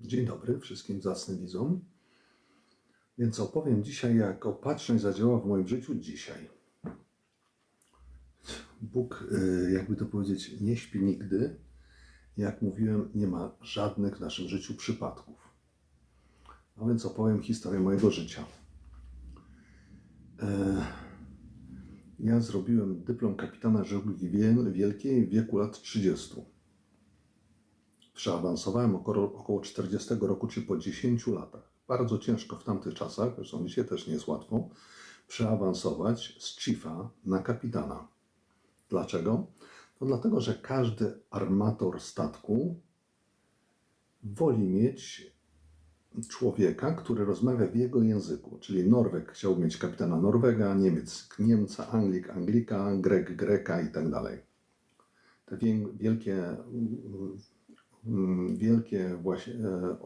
Dzień dobry wszystkim zacnym widzom. Więc opowiem dzisiaj, jak opatrzność zadziała w moim życiu dzisiaj. Bóg, y, jakby to powiedzieć, nie śpi nigdy. Jak mówiłem, nie ma żadnych w naszym życiu przypadków. A więc opowiem historię mojego życia. E, Ja zrobiłem dyplom kapitana żeglugi wie- wielkiej w wieku lat 30 przeawansowałem około, około 40 roku, czy po 10 latach. Bardzo ciężko w tamtych czasach, zresztą dzisiaj też nie jest łatwo, przeawansować z chiefa na kapitana. Dlaczego? To dlatego, że każdy armator statku woli mieć człowieka, który rozmawia w jego języku. Czyli Norweg chciał mieć kapitana Norwega, Niemiec Niemca, Anglik Anglika, Grek Greka i tak dalej. Te wielkie wielkie właśnie, e,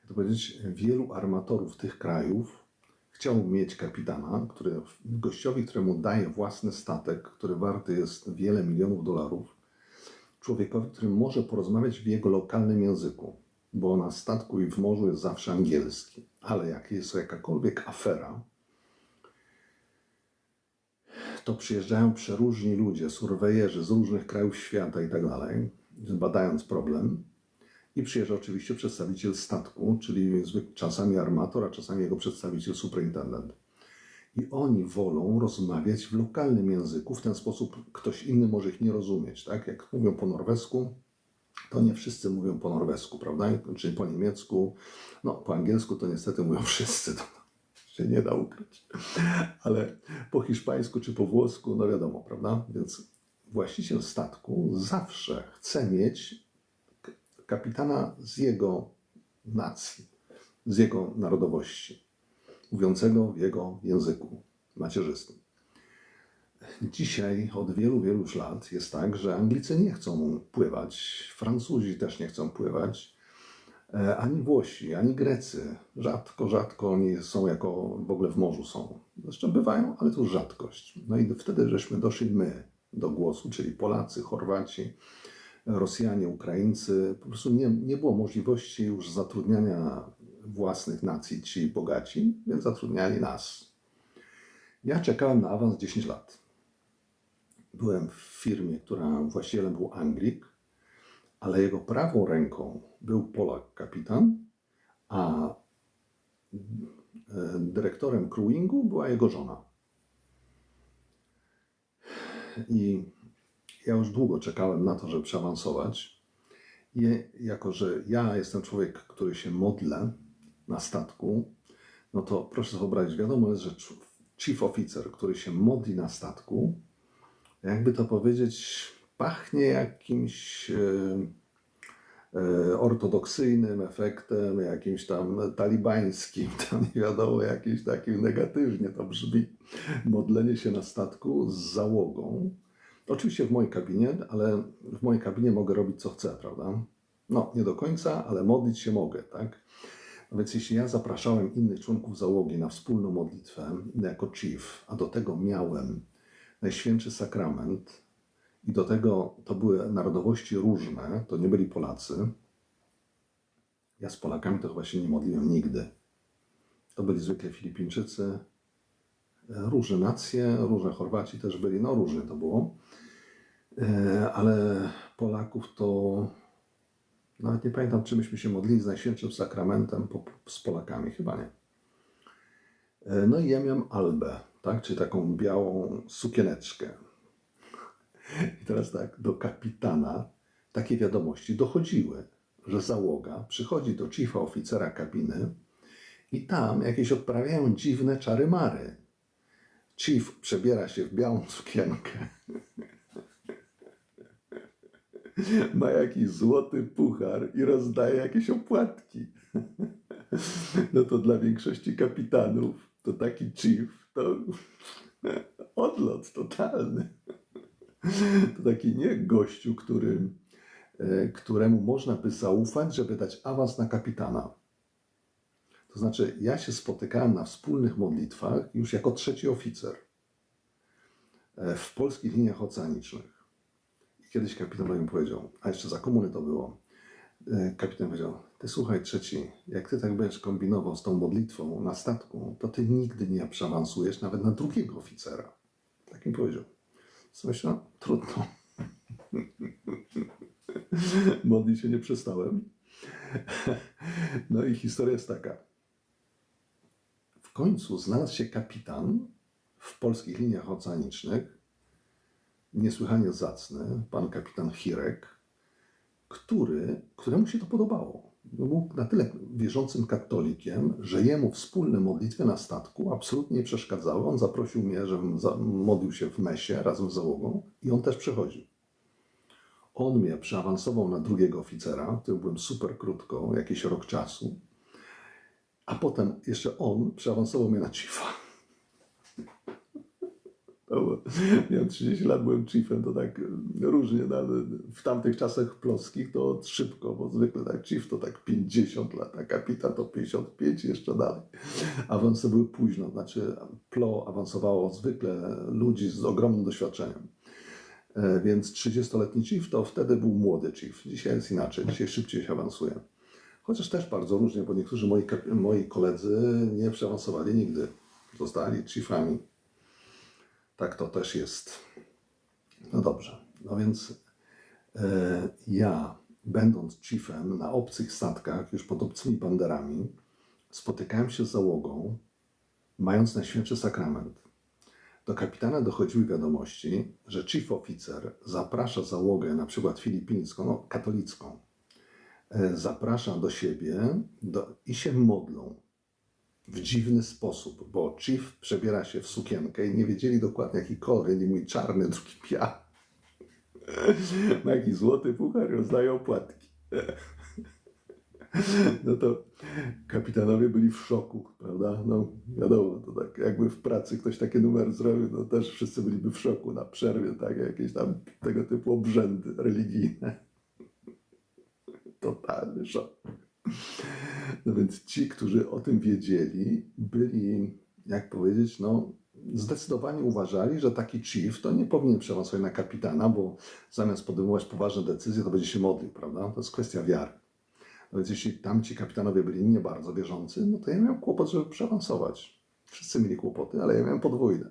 jak to powiedzieć, wielu armatorów tych krajów chciał mieć kapitana, który, gościowi, któremu daje własny statek, który warty jest wiele milionów dolarów, człowiekowi, który może porozmawiać w jego lokalnym języku, bo na statku i w morzu jest zawsze angielski. Ale jak jest jakakolwiek afera, to przyjeżdżają przeróżni ludzie, surwejerzy z różnych krajów świata i tak dalej, badając problem. I przyjeżdża oczywiście przedstawiciel statku, czyli czasami armator, a czasami jego przedstawiciel superintendent. I oni wolą rozmawiać w lokalnym języku, w ten sposób ktoś inny może ich nie rozumieć. Tak? Jak mówią po norwesku, to nie wszyscy mówią po norwesku, prawda? Czyli po niemiecku, no po angielsku to niestety mówią wszyscy, to się nie da ukryć. Ale po hiszpańsku czy po włosku, no wiadomo, prawda? Więc właściciel statku zawsze chce mieć kapitana z jego nacji, z jego narodowości, mówiącego w jego języku macierzystym. Dzisiaj od wielu, wielu lat jest tak, że Anglicy nie chcą pływać, Francuzi też nie chcą pływać, e, ani Włosi, ani Grecy. Rzadko, rzadko oni są jako w ogóle w morzu są. Zresztą bywają, ale to rzadkość. No i wtedy żeśmy doszli my do głosu, czyli Polacy, Chorwaci, Rosjanie, Ukraińcy. Po prostu nie, nie było możliwości już zatrudniania własnych nacji, ci bogaci, więc zatrudniali nas. Ja czekałem na awans 10 lat. Byłem w firmie, która właścicielem był Anglik, ale jego prawą ręką był Polak kapitan, a e, dyrektorem crewingu była jego żona. I ja już długo czekałem na to, żeby przeawansować. I jako, że ja jestem człowiek, który się modlę na statku, no to proszę sobie wyobrazić, wiadomo jest, że chief officer, który się modli na statku, jakby to powiedzieć, pachnie jakimś e, ortodoksyjnym efektem, jakimś tam talibańskim, tam nie wiadomo, jakimś takim negatywnie to brzmi. Modlenie się na statku z załogą. Oczywiście w mojej kabinie, ale w mojej kabinie mogę robić co chcę, prawda? No, nie do końca, ale modlić się mogę, tak? No więc jeśli ja zapraszałem innych członków załogi na wspólną modlitwę jako chief, a do tego miałem Najświętszy Sakrament i do tego to były narodowości różne, to nie byli Polacy. Ja z Polakami to chyba się nie modliłem nigdy. To byli zwykle Filipińczycy, różne nacje, różne Chorwaci też byli, no różnie to było. E, Ale Polaków to nawet nie pamiętam, czy myśmy się modlili z Najświętszym Sakramentem z Polakami, chyba nie. E, No i ja miałem albę, tak, czyli taką białą sukieneczkę. I teraz tak, do kapitana takie wiadomości dochodziły, że załoga przychodzi do chiefa oficera kabiny i tam jakieś odprawiają dziwne czary-mary. Chief przebiera się w białą sukienkę. Ma jakiś złoty puchar i rozdaje jakieś opłatki. No to dla większości kapitanów to taki chief to odlot totalny. To taki nie gościu, który, e, któremu można by zaufać, żeby dać awans na kapitana. To znaczy, ja się spotykałem na wspólnych modlitwach już jako trzeci oficer e, w polskich liniach oceanicznych. I kiedyś kapitan mi powiedział, a jeszcze za komuny to było, E, Kapitan powiedział, ty słuchaj trzeci, jak ty tak będziesz kombinował z tą modlitwą na statku, to ty nigdy nie przeawansujesz nawet na drugiego oficera. Tak mi powiedział. Myślałem? Trudno. Modlić się nie przestałem. No i historia jest taka. W końcu znalazł się kapitan w polskich liniach oceanicznych, niesłychanie zacny, pan kapitan Hirek, który, któremu się to podobało. Był na tyle wierzącym katolikiem, że jemu wspólne modlitwy na statku absolutnie nie przeszkadzały. On zaprosił mnie, żebym modlił się w mesie razem z załogą i on też przychodził. On mnie przeawansował na drugiego oficera, w którym byłem super krótko, jakiś rok czasu. A potem jeszcze on przeawansował mnie na chiefa. Było- Miałem 30 lat, byłem chiefem, to tak różnie, no, ale w tamtych czasach ploskich to szybko, bo zwykle tak chief to tak 50 lat, a kapitan to 55 i jeszcze dalej. Awanse były późno, znaczy plo awansowało zwykle ludzi z ogromnym doświadczeniem. E, Więc 30-letni chief to wtedy był młody chief. Dzisiaj jest inaczej, dzisiaj szybciej się awansuje. Chociaż też bardzo różnie, bo niektórzy moi, moi koledzy nie przeawansowali nigdy. Zostali chiefami. Tak to też jest. No dobrze. No więc e, ja, będąc chiefem na obcych statkach, już pod obcymi banderami, spotykałem się z załogą, mając Najświętszy Sakrament. Do kapitana dochodziły wiadomości, że chief oficer zaprasza załogę, na przykład filipińską, no, katolicką, e, zaprasza do siebie do, i się modlą w dziwny sposób, bo chief przebiera się w sukienkę i nie wiedzieli dokładnie jaki kolor, jedni mój czarny, drugi biały. Ma jakiś złoty puchar i rozdają płatki. No to kapitanowie byli w szoku, prawda? No wiadomo, to tak jakby w pracy ktoś takie numer zrobił, no też wszyscy byliby w szoku na przerwie, tak? Jakieś tam tego typu obrzędy religijne. Totalny szok. No więc ci, którzy o tym wiedzieli, byli, jak powiedzieć, no zdecydowanie uważali, że taki chief to nie powinien przeawansować na kapitana, bo zamiast podejmować poważne decyzje, to będzie się modlił, prawda? To jest kwestia wiary. No więc jeśli tamci kapitanowie byli nie bardzo wierzący, no to ja miałem kłopot, żeby przeawansować. Wszyscy mieli kłopoty, ale ja miałem podwójne.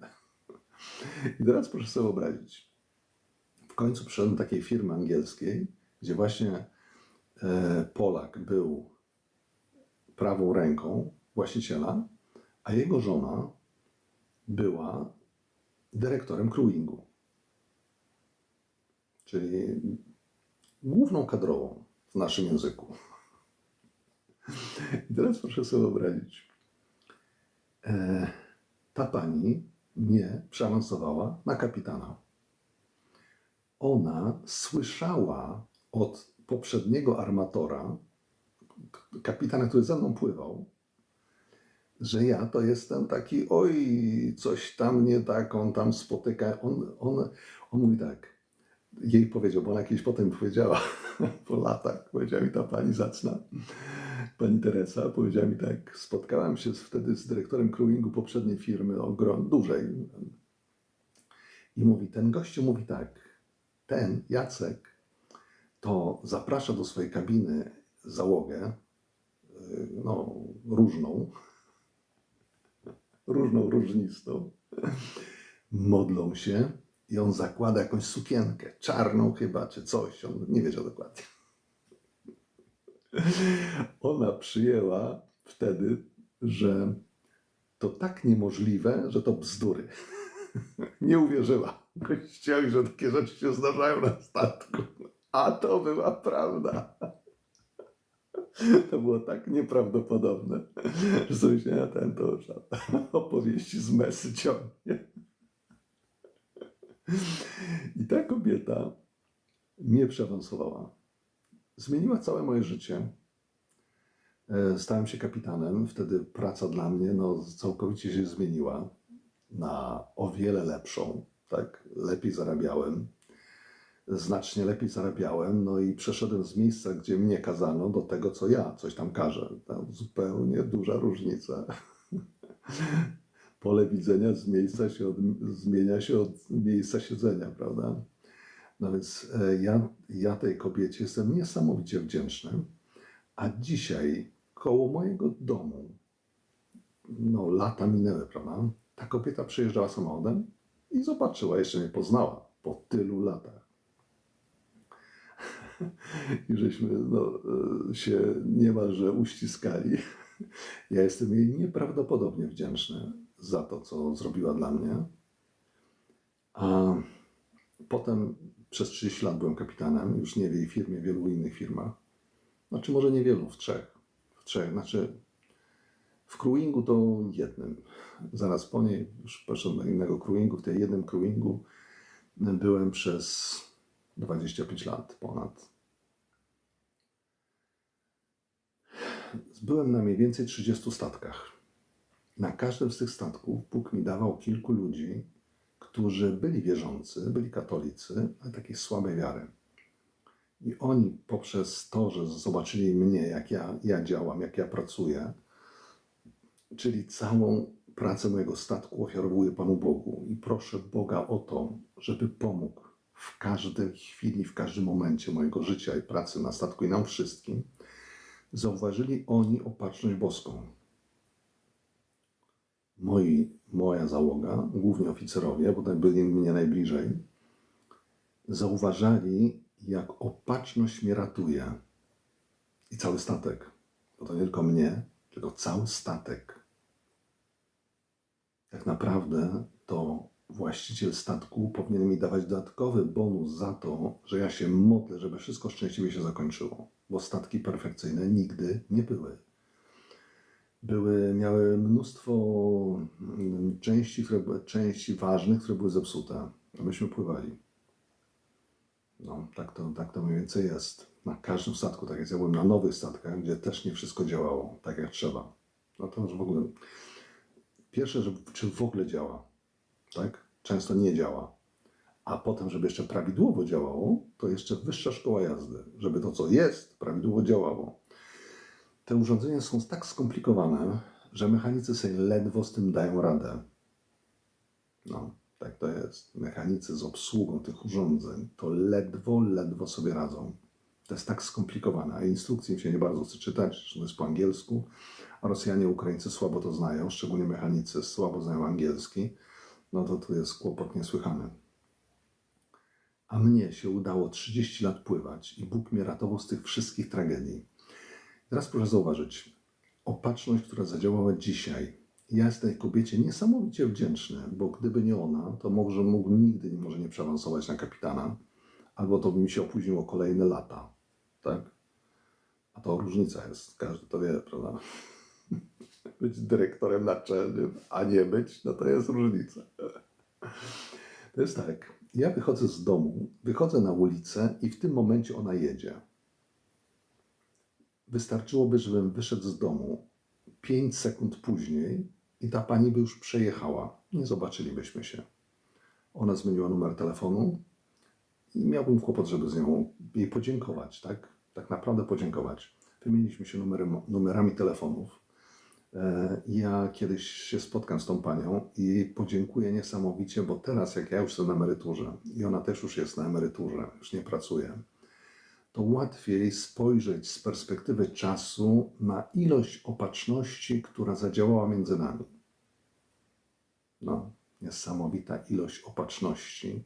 I teraz proszę sobie wyobrazić. W końcu przyszedłem do takiej firmy angielskiej, gdzie właśnie Polak był prawą ręką właściciela, a jego żona była dyrektorem crewingu. Czyli główną kadrową w naszym języku. I teraz proszę sobie wyobrazić. E, ta pani mnie przeawansowała na kapitana. Ona słyszała od poprzedniego armatora, kapitana, który ze mną pływał, że ja to jestem taki, oj, coś tam nie tak, on tam spotyka. On, on, on mówi tak, jej powiedział, bo ona kiedyś potem powiedziała, po latach, powiedziała mi ta pani zacna, pani Teresa, powiedziała mi tak, spotkałam się wtedy z dyrektorem crewingu poprzedniej firmy, ogrom, dużej. I mówi, ten gościu mówi tak, ten Jacek to zaprasza do swojej kabiny załogę, y, no, różną, różną, różnistą. Modlą się i on zakłada jakąś sukienkę, czarną chyba, czy coś, on nie wiedział dokładnie. Ona przyjęła wtedy, że to tak niemożliwe, że to bzdury. Nie uwierzyła gościowi, że takie rzeczy się zdarzają na statku. A to była prawda. To było tak nieprawdopodobne, że sobie się na ten to opowieści z mesy ciągnie. I ta kobieta mnie przeawansowała. Zmieniła całe moje życie. E, Stałem się kapitanem. Wtedy praca dla mnie no, całkowicie się zmieniła na o wiele lepszą. Tak, lepiej zarabiałem. Znacznie lepiej zarabiałem, no i przeszedłem z miejsca, gdzie mnie kazano, do tego, co ja coś tam każę. Tam zupełnie duża różnica. Pole widzenia z miejsca się od, zmienia się od miejsca siedzenia, prawda? No więc e, ja, ja tej kobiecie jestem niesamowicie wdzięczny, a dzisiaj koło mojego domu, no lata minęły, prawda? Ta kobieta przyjeżdżała samochodem i zobaczyła, jeszcze mnie poznała po tylu latach. I żeśmy no, e, się niemalże uściskali. Ja jestem jej nieprawdopodobnie wdzięczny za to, co zrobiła dla mnie. A potem przez 30 lat byłem kapitanem, już nie w jej firmie, w wielu innych firmach. Znaczy, może niewielu, w trzech. W trzech, znaczy w crewingu to jednym. Zaraz po niej już poszedłem do innego crewingu. W tej jednym crewingu byłem przez 25 lat ponad. Byłem na mniej więcej 30 statkach. Na każdym z tych statków Bóg mi dawał kilku ludzi, którzy byli wierzący, byli katolicy, ale takiej słabej wiary. I oni poprzez to, że zobaczyli mnie, jak ja, ja działam, jak ja pracuję, czyli całą pracę mojego statku ofiarowuję Panu Bogu i proszę Boga o to, żeby pomógł w każdej chwili, w każdym momencie mojego życia i pracy na statku i nam wszystkim, zauważyli oni opatrzność boską. Moi, moja załoga, głównie oficerowie, bo tak byli mnie najbliżej, zauważali, jak opatrzność mnie ratuje. I cały statek. Bo to nie tylko mnie, tylko cały statek. Tak naprawdę to właściciel statku powinien mi dawać dodatkowy bonus za to, że ja się modlę, żeby wszystko szczęśliwie się zakończyło. Bo statki perfekcyjne nigdy nie były. Były, miały mnóstwo mm, części, które, części ważnych, które były zepsute. A myśmy pływali. No, tak to, tak to mniej więcej jest. Na każdym statku tak jest. Ja byłem na nowych statkach, gdzie też nie wszystko działało tak jak trzeba. No to już w ogóle. Pierwsze, że, czy w ogóle działa, tak? Często nie działa. A potem, żeby jeszcze prawidłowo działało, to jeszcze wyższa szkoła jazdy, żeby to, co jest, prawidłowo działało. Te urządzenia są tak skomplikowane, że mechanicy sobie ledwo z tym dają radę. No, tak to jest. Mechanicy z obsługą tych urządzeń to ledwo, ledwo sobie radzą. To jest tak skomplikowane, a instrukcji im się nie bardzo chce czytać, to jest po angielsku, a Rosjanie, Ukraińcy słabo to znają, szczególnie mechanicy słabo znają angielski, no to tu jest kłopot niesłychany. A mnie się udało 30 lat pływać i Bóg mnie ratował z tych wszystkich tragedii. Teraz proszę zauważyć, opatrzność, która zadziałała dzisiaj. Ja jestem tej kobiecie niesamowicie wdzięczny, bo gdyby nie ona, to może mógł nigdy może nie przeawansować na kapitana, albo to by mi się opóźniło kolejne lata. Tak? A to różnica jest, każdy to wie, prawda? Być dyrektorem naczelnym, a nie być, no to jest różnica. To jest tak, ja wychodzę z domu, wychodzę na ulicę i w tym momencie ona jedzie. Wystarczyłoby, żebym wyszedł z domu 5 sekund później i ta pani by już przejechała. Nie zobaczylibyśmy się. Ona zmieniła numer telefonu i miałbym kłopot, żeby z nią jej podziękować, tak? Tak naprawdę podziękować. Wymieniliśmy się numerem, numerami telefonów. E, Ja kiedyś się spotkam z tą panią i podziękuję niesamowicie, bo teraz, jak ja już jestem na emeryturze i ona też już jest na emeryturze, już nie pracuje, to łatwiej spojrzeć z perspektywy czasu na ilość opatrzności, która zadziałała między nami. No, niesamowita ilość opatrzności,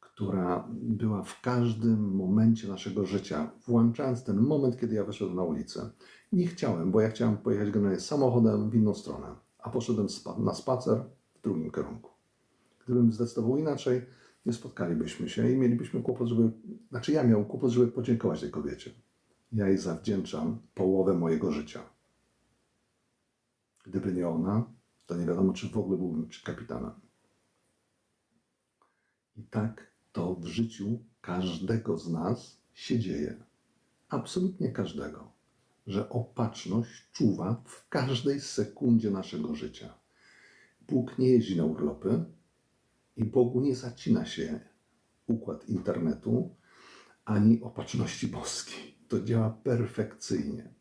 która była w każdym momencie naszego życia, włączając ten moment, kiedy ja wyszedłem na ulicę. Nie chciałem, bo ja chciałem pojechać generalnie samochodem w inną stronę, a poszedłem na spacer w drugim kierunku. Gdybym zdecydował inaczej, nie spotkalibyśmy się i mielibyśmy kłopot, żeby. Znaczy, ja miałem kłopot, żeby podziękować tej kobiecie. Ja jej zawdzięczam połowę mojego życia. Gdyby nie ona, to nie wiadomo, czy w ogóle byłbym czy kapitanem. I tak to w życiu każdego z nas się dzieje. Absolutnie każdego. Że opatrzność czuwa w każdej sekundzie naszego życia. Bóg nie jeździ na urlopy i Bogu nie zacina się układ internetu ani opatrzności boskiej. To działa perfekcyjnie.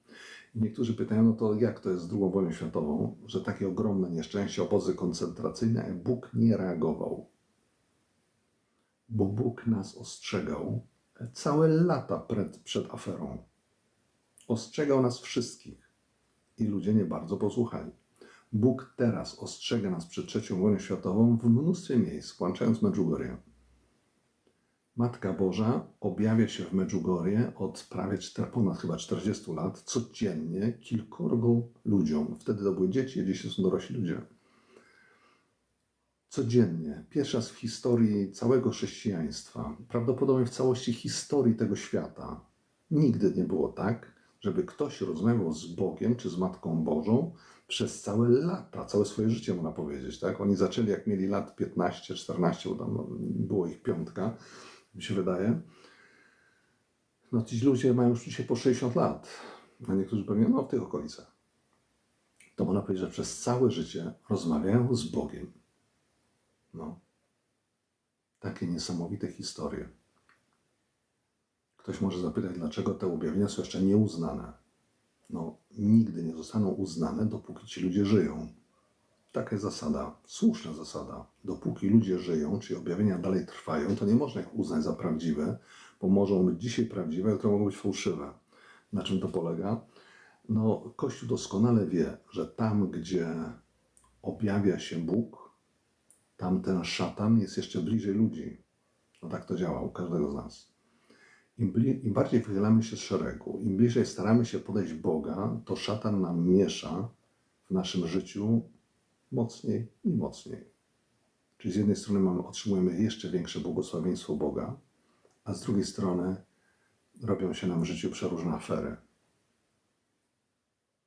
Niektórzy pytają, no to jak to jest z II wojną światową, że takie ogromne nieszczęście, obozy koncentracyjne, a Bóg nie reagował. bo Bóg nas ostrzegał całe lata przed, przed aferą. Ostrzegał nas wszystkich i ludzie nie bardzo posłuchali. Bóg teraz ostrzega nas przed trzecią wojną światową w mnóstwie miejsc, włączając Medjugorje. Matka Boża objawia się w Medjugorje od prawie ponad chyba 40 lat, codziennie kilkorgu ludziom. Wtedy to były dzieci, a dzisiaj są dorośli ludzie. Codziennie, pierwszy raz w historii całego chrześcijaństwa, prawdopodobnie w całości historii tego świata, nigdy nie było tak, żeby ktoś rozmawiał z Bogiem czy z Matką Bożą przez całe lata, całe swoje życie, można powiedzieć. Tak? Oni zaczęli, jak mieli lat 15, 14, bo tam no, było ich piątka, mi się wydaje. No ci ludzie mają już dzisiaj po 60 lat, a niektórzy pewnie no, w tych okolicach. To można powiedzieć, że przez całe życie rozmawiają z Bogiem. No. Takie niesamowite historie. Ktoś może zapytać, dlaczego te objawienia są jeszcze nieuznane. No, nigdy nie zostaną uznane, dopóki ci ludzie żyją. Taka jest zasada, słuszna zasada. Dopóki ludzie żyją, czyli objawienia dalej trwają, to nie można ich uznać za prawdziwe, bo mogą być dzisiaj prawdziwe, a mogą być fałszywe. Na czym to polega? No, Kościół doskonale wie, że tam, gdzie objawia się Bóg, tam ten szatan jest jeszcze bliżej ludzi. No tak to działa u każdego z nas. Im, Im bardziej wychylamy się z szeregu, im bliżej staramy się podejść Boga, to szatan nam miesza w naszym życiu mocniej i mocniej. Czyli z jednej strony mamy, otrzymujemy jeszcze większe błogosławieństwo Boga, a z drugiej strony robią się nam w życiu przeróżne afery.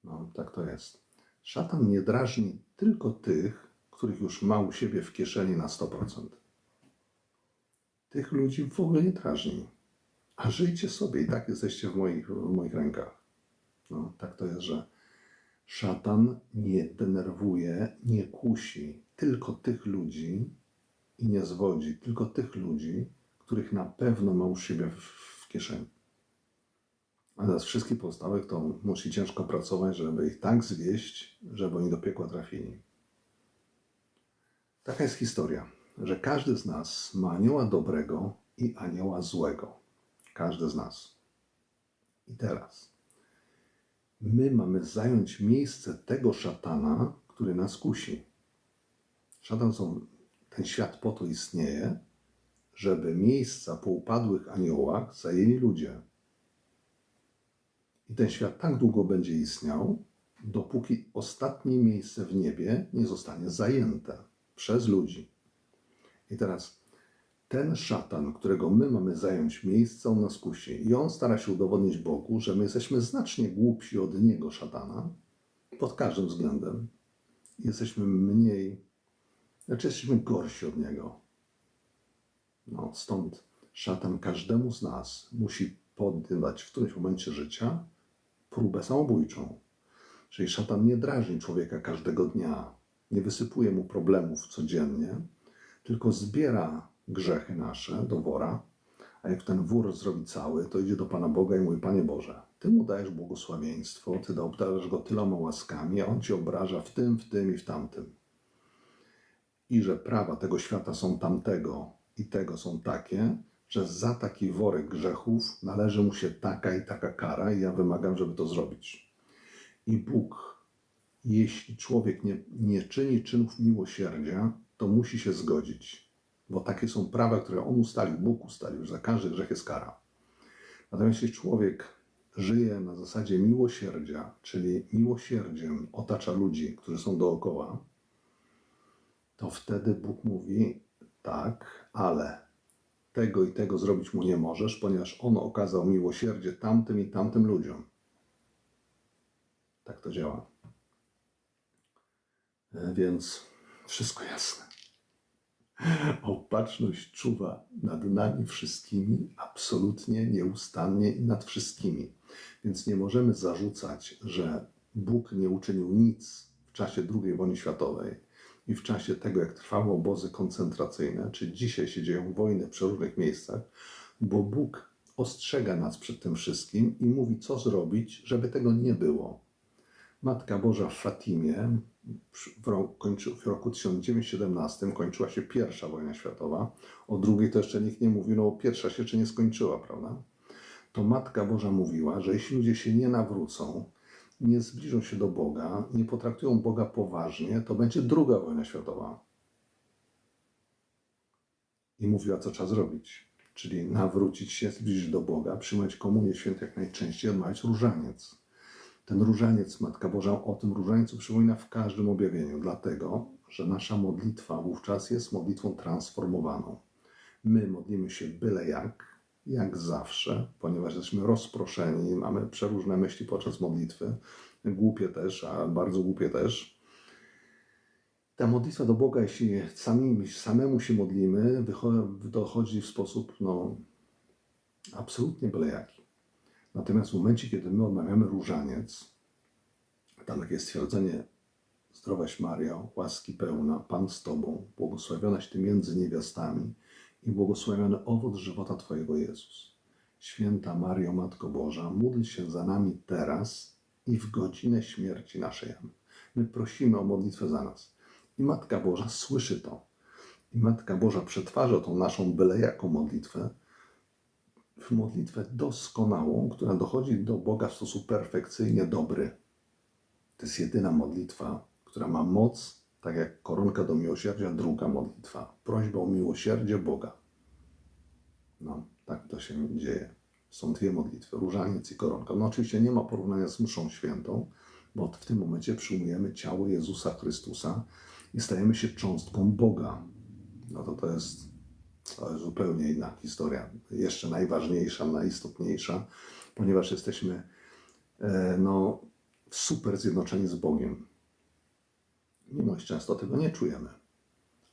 No, tak to jest. Szatan nie drażni tylko tych, których już ma u siebie w kieszeni na 100%. Tych ludzi w ogóle nie drażni. A żyjcie sobie i tak jesteście w moich, w moich rękach. No, tak to jest, że szatan nie denerwuje, nie kusi tylko tych ludzi i nie zwodzi tylko tych ludzi, których na pewno ma u siebie w, w kieszeni. A teraz wszystkich pozostałych to musi ciężko pracować, żeby ich tak zwieść, żeby oni do piekła trafili. Taka jest historia, że każdy z nas ma anioła dobrego i anioła złego. Każdy z nas. I teraz my mamy zająć miejsce tego szatana, który nas kusi. Szatan są, ten świat po to istnieje, żeby miejsca po upadłych aniołach zajęli ludzie. I ten świat tak długo będzie istniał, dopóki ostatnie miejsce w niebie nie zostanie zajęte przez ludzi. I teraz ten szatan, którego my mamy zająć miejsce, on nas kusi. I on stara się udowodnić Bogu, że my jesteśmy znacznie głupsi od niego, szatana, pod każdym względem. Jesteśmy mniej, znaczy jesteśmy gorsi od niego. No, stąd szatan każdemu z nas musi podjąć w którymś momencie życia próbę samobójczą. Czyli szatan nie drażni człowieka każdego dnia, nie wysypuje mu problemów codziennie, tylko zbiera grzechy nasze do wora, a jak ten wór zrobi cały, to idzie do Pana Boga i mówi, Panie Boże, Ty mu dajesz błogosławieństwo, Ty obdarzasz go tyloma łaskami, a on Cię obraża w tym, w tym i w tamtym. I że prawa tego świata są tamtego i tego są takie, że za taki worek grzechów należy mu się taka i taka kara i ja wymagam, żeby to zrobić. I Bóg, jeśli człowiek nie, nie czyni czynów miłosierdzia, to musi się zgodzić bo takie są prawa, które on ustalił, Bóg ustalił, że za każdy grzech jest kara. Natomiast jeśli człowiek żyje na zasadzie miłosierdzia, czyli miłosierdziem otacza ludzi, którzy są dookoła, to wtedy Bóg mówi tak, ale tego i tego zrobić mu nie możesz, ponieważ on okazał miłosierdzie tamtym i tamtym ludziom. Tak to działa. E, Więc wszystko jasne. Opatrzność czuwa nad nami wszystkimi, absolutnie, nieustannie i nad wszystkimi. Więc nie możemy zarzucać, że Bóg nie uczynił nic w czasie II wojny światowej i w czasie tego, jak trwały obozy koncentracyjne, czy dzisiaj się dzieją wojny w przeróżnych miejscach, bo Bóg ostrzega nas przed tym wszystkim i mówi, co zrobić, żeby tego nie było. Matka Boża w Fatimie w roku, w roku 1917 kończyła się pierwsza wojna światowa. O drugiej to jeszcze nikt nie mówił, no pierwsza się jeszcze nie skończyła, prawda? To Matka Boża mówiła, że jeśli ludzie się nie nawrócą, nie zbliżą się do Boga, nie potraktują Boga poważnie, to będzie druga wojna światowa. I mówiła, co trzeba zrobić. Czyli nawrócić się, zbliżyć do Boga, przyjąć komunię świętą jak najczęściej, odmawiać różaniec. Ten różaniec, Matka Boża o tym różańcu przypomina w każdym objawieniu, dlatego, że nasza modlitwa wówczas jest modlitwą transformowaną. My modlimy się byle jak, jak zawsze, ponieważ jesteśmy rozproszeni, mamy przeróżne myśli podczas modlitwy, głupie też, a bardzo głupie też. Ta modlitwa do Boga, jeśli sami, samemu się modlimy, dochodzi w sposób no, absolutnie byle jaki. Natomiast w momencie, kiedy my odmawiamy różaniec, tam takie stwierdzenie Zdrowaś Mario, łaski pełna, Pan z Tobą, błogosławionaś Ty między niewiastami i błogosławiony owoc żywota Twojego Jezus. Święta Mario, Matko Boża, módl się za nami teraz i w godzinę śmierci naszej. My prosimy o modlitwę za nas. I Matka Boża słyszy to. I Matka Boża przetwarza tą naszą byle jaką modlitwę w modlitwę doskonałą, która dochodzi do Boga w sposób perfekcyjnie dobry. To jest jedyna modlitwa, która ma moc, tak jak koronka do miłosierdzia, druga modlitwa. Prośba o miłosierdzie Boga. No, tak to się dzieje. Są dwie modlitwy, różaniec i koronka. No oczywiście nie ma porównania z mszą świętą, bo w tym momencie przyjmujemy ciało Jezusa Chrystusa i stajemy się cząstką Boga. No to to jest, to jest zupełnie inna historia. Jeszcze najważniejsza, najistotniejsza, ponieważ jesteśmy e, no, super zjednoczeni z Bogiem. Mimo iż często tego nie czujemy.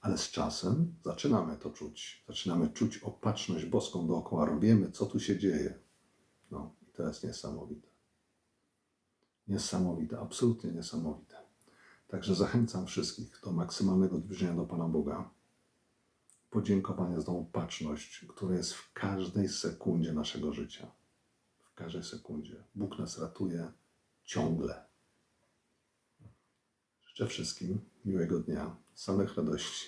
Ale z czasem zaczynamy to czuć. Zaczynamy czuć opatrzność boską dookoła. Wiemy, co tu się dzieje. No i to jest niesamowite. Niesamowite, absolutnie niesamowite. Także zachęcam wszystkich do maksymalnego zbliżenia do Pana Boga. Podziękowania za tą opatrzność, która jest w każdej sekundzie naszego życia. W każdej sekundzie. Bóg nas ratuje ciągle. Życzę wszystkim miłego dnia, samych radości.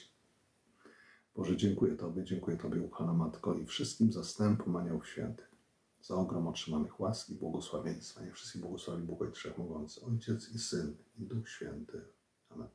Boże, dziękuję Tobie, dziękuję Tobie, ukochana Matko, i wszystkim zastępom aniołów świętych za ogrom otrzymanych łaski, błogosławieństwa. Niech wszystkich błogosławi Bóg Ojciec Wszechmogący, Ojciec i Syn i Duch Święty. Amen.